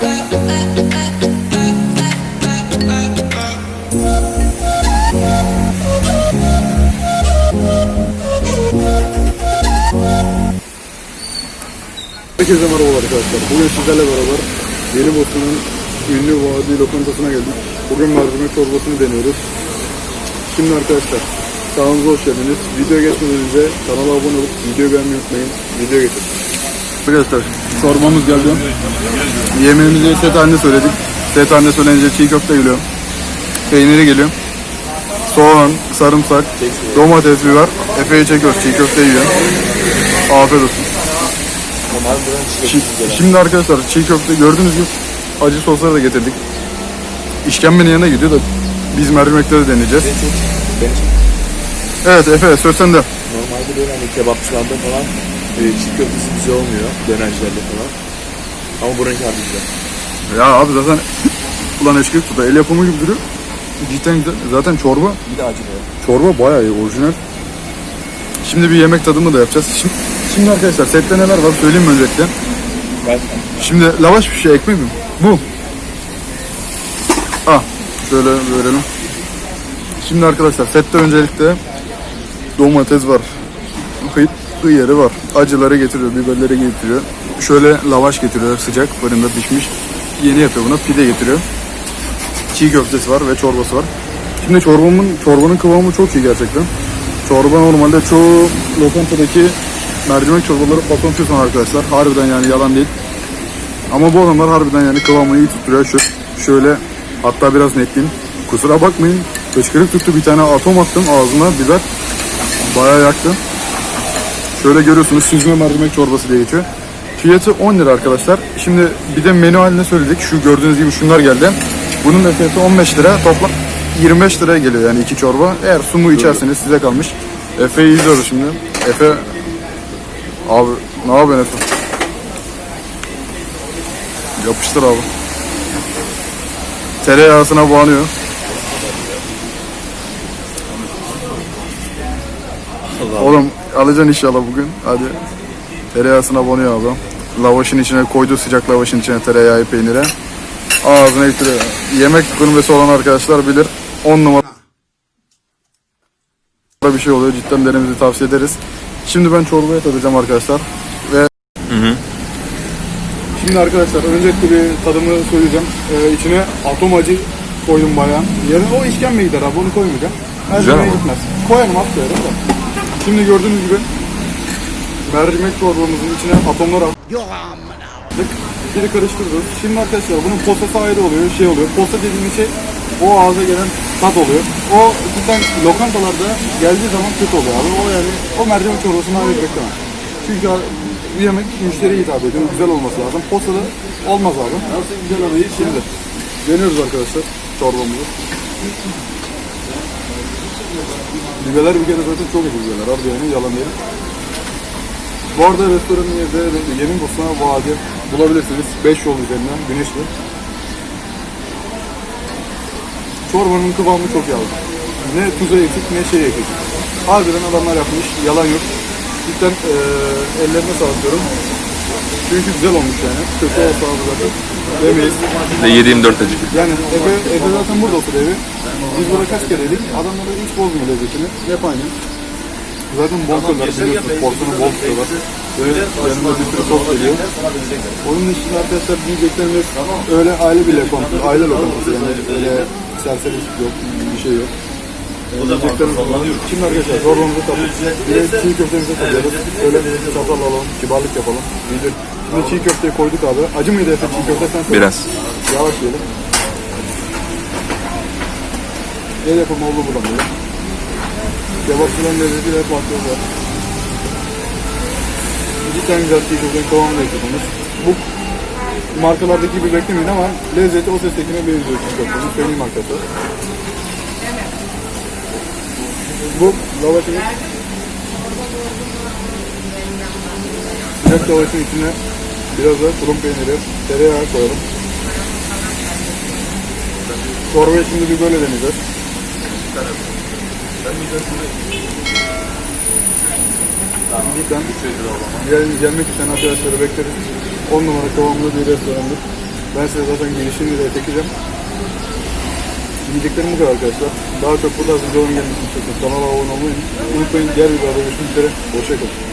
Herkese merhaba arkadaşlar. Bugün sizlerle beraber Yeni Bosna'nın ünlü vadi lokantasına geldik. Bugün mercimek çorbasını deniyoruz. Şimdi arkadaşlar kanalımıza hoş geldiniz. Video geçmeden önce kanala abone olup videoyu beğenmeyi unutmayın. Video geçelim. Arkadaşlar çorbamız geldi. Yemeğimizi set halinde söyledik. Set halinde söyleyince çiğ köfte geliyor. Peyniri geliyor. Soğan, sarımsak, domates, biber. Efe'yi çekiyoruz. Çiğ köfte yiyor. Afiyet olsun. Çi- Şimdi arkadaşlar çiğ köfte gördüğünüz gibi acı sosları da getirdik. İşkembenin yanına gidiyor da biz mercimekte de deneyeceğiz. Ben Evet Efe söz sende. normalde böyle hani kebapçılarda falan e, çiğ köftesi güzel olmuyor. Dönercilerde falan. Ama buranınki harbi güzel. Ya abi zaten ulan eşkil tuta el yapımı gibi duruyor. Cidden güzel. Zaten çorba, Bir de acı böyle. çorba bayağı iyi orijinal. Şimdi bir yemek tadımı da yapacağız. Şimdi, şimdi arkadaşlar sette neler var söyleyeyim mi öncelikle. Şimdi lavaş bir şey ekmek mi? Bu. Ah şöyle verelim. Şimdi arkadaşlar sette öncelikle domates var. Kıy, kıyarı var. Acıları getiriyor, biberleri getiriyor. Şöyle lavaş getiriyor sıcak fırında pişmiş. Yeni yapıyor buna pide getiriyor. Çiğ köftesi var ve çorbası var. Şimdi çorbamın çorbanın kıvamı çok iyi gerçekten. Çorba normalde çoğu lokantadaki mercimek çorbaları patlatıyorsun arkadaşlar. Harbiden yani yalan değil. Ama bu adamlar harbiden yani kıvamını iyi tutturuyor. Şöyle, şöyle hatta biraz netleyeyim. Kusura bakmayın. Hıçkırık tuttu bir tane atom attım ağzına biber. Bayağı yaktı. Şöyle görüyorsunuz süzme mercimek çorbası diye geçiyor. Fiyatı 10 lira arkadaşlar. Şimdi bir de menü haline söyledik. Şu gördüğünüz gibi şunlar geldi. Bunun da fiyatı 15 lira. Toplam 25 liraya geliyor yani iki çorba. Eğer sumu içerseniz size kalmış. Efe'yi izliyoruz şimdi. Efe Abi ne yapıyorsun Efe? Yapıştır abi. Tereyağısına bağlıyor. Oğlum alacaksın inşallah bugün. Hadi. Tereyağısına banıyor abi. Lavaşın içine koydu sıcak lavaşın içine tereyağı peynire. Ağzına getiriyor. Yemek gurmesi olan arkadaşlar bilir. 10 numara bir şey oluyor. Cidden denemenizi tavsiye ederiz. Şimdi ben çorbaya tadacağım arkadaşlar. Ve Şimdi arkadaşlar öncelikle bir tadımı söyleyeceğim. Ee, içine atom acı koydum bayağı. Yarın o işkembe gider abi onu koymayacağım. Mercimeğe ama. gitmez. Koyarım at koyarım da. Şimdi gördüğünüz gibi mercimek çorbamızın içine atomlar aldık. Bir karıştırıyoruz. Şimdi arkadaşlar bunun posası ayrı oluyor, şey oluyor. Posta dediğimiz şey o ağza gelen tat oluyor. O cidden lokantalarda geldiği zaman kötü oluyor abi. O yani o mercimek çorbasını ayrı beklemem. Çünkü bu yemek müşteriye hitap ediyor. Güzel olması lazım. Postada olmaz abi. Nasıl güzel abi? Şimdi deniyoruz arkadaşlar çorbamızı. Biberler bir kere zaten çok iyi biberler. Harbi yani yalan değil. Bu arada restoranın yerde Yeni Bosna Vadi bulabilirsiniz. 5 yol üzerinden güneşli. Çorbanın kıvamı çok yağlı. Ne tuzu eksik ne şey eksik. Harbiden adamlar yapmış. Yalan yok. Cidden eee ellerine sağlık diyorum. Çünkü güzel olmuş yani. Kötü olsa zaten demeyiz. Ve 7-24 acı. Yani Efe, Efe zaten burada otur evi. Biz burada kaç kere yedik. Adamlara hiç bozmuyor lezzetini. Hep aynı. Zaten bol koyuyorlar biliyorsunuz. Porsiyonu bol tutuyorlar. Ve yanında bir sürü sos geliyor. Onun dışında arkadaşlar diyeceklerimiz öyle aile bile komple. Aile lokantası yani. Öyle serseri yok. Bir şey yok. Yani diyeceklerimiz var. Şimdi arkadaşlar zorbamızı tadık. Bir de çiğ köftemizi tadıyoruz. Öyle çatal alalım. Kibarlık yapalım. Şimdi çiğ köfteyi koyduk abi. Acı mıydı Efe çiğ köfte? Sen. Biraz. Yavaş yiyelim. El yapımı oldu buradan böyle. Kebapçıların lezzeti farklı var. Cidden güzel çiğ köftenin kıvamını da eklemiş. Bu markalardaki gibi beklemeyin ama lezzeti o sestekine benziyor çiğ köftenin. Söyleyeyim arkadaşlar. Bu lavaşımız sıcak lavaşın içine biraz da tulum peyniri, tereyağı koyalım. Çorbayı şimdi bir böyle deneyeceğiz. Cidden gel, gelmek isteyen arkadaşları bekleriz. 10 numara kıvamlı bir restorandır. Ben size zaten gelişini de çekeceğim. Diyeceklerim bu kadar arkadaşlar. Daha çok bu tarz videoların gelmesini kanala abone olmayı unutmayın. Diğer videolarda görüşmek üzere. Hoşçakalın.